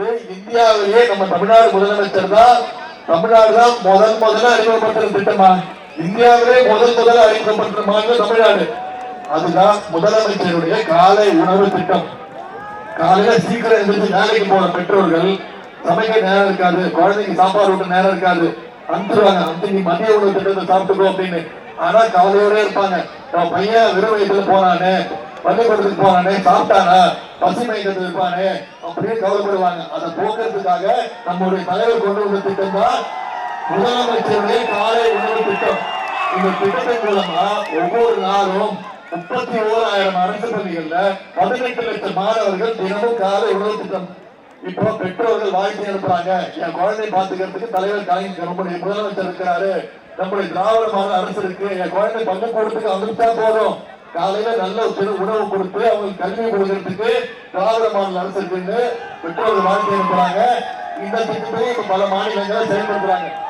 இந்தியாவிலேயே நம்ம தமிழ்நாடு முதலமைச்சர் தான். தமிழ்நாடு தான் முதல் முதல்ல அறிமுகப்படுத்துற திட்டமா? இந்தியாவிலே முதல் முதல்ல அறிமுகப்படுத்துற மாநிலம் தமிழ்நாடு. அதுதான் முதலமைச்சருடைய காலை உணவு திட்டம். காலையில சீக்கிரம் எழுந்திரிச்சு வேலைக்கு போன பெற்றோர்கள். சமைக்க நேரம் இருக்காது. குழந்தைக்கு சாப்பாடு விட்டு நேரம் இருக்காது. அனுப்பிடுவாங்க அந்த நீ மதிய உணவு திட்டத்தை சாப்பிட்டுக்கோ அப்படின்னு. ஆனா கவலையோட இருப்பாங்க. நம்ம பையன் வெறும் வயசுல போனானே. பள்ளிக்கூடத்துக்கு போனானே சாப்பிட்டானா? பசுமை இருப்பானே? அப்படியே கவலைப்படுவாங்க. அதை போக்குறதுக்காக நம்முடைய தலைவர் கொண்டு வந்த திட்டம் தான் முதலமைச்சருடைய காலை உணவு திட்டம். இந்த திட்டத்தின் மூலமா ஒவ்வொரு நாளும் முப்பத்தி ஓராயிரம் அரசு பள்ளிகள்ல பதினெட்டு லட்சம் மாணவர்கள் தினமும் காலை உணவு திட்டம். இப்போ பெற்றோர்கள் வாழ்க்கை அனுப்புறாங்க என் குழந்தையை பாத்துக்கிறதுக்கு தலைவர் கலைஞர் நம்முடைய முதலமைச்சர் இருக்கிறாரு. நம்முடைய திராவிட மாநில அரசு இருக்கு. என் குழந்தை பள்ளிக்கூடத்துக்கு வந்துட்டா போதும். காலையில நல்ல உணவு கொடுத்து அவங்களுக்கு கல்வி கொடுக்கறதுக்கு திராவிட மாநில அரசு பெற்றோர்கள் வாழ்க்கை அனுப்புறாங்க இந்த திட்டத்தை பல மாநிலங்களை செயல்படுத்துறாங்க.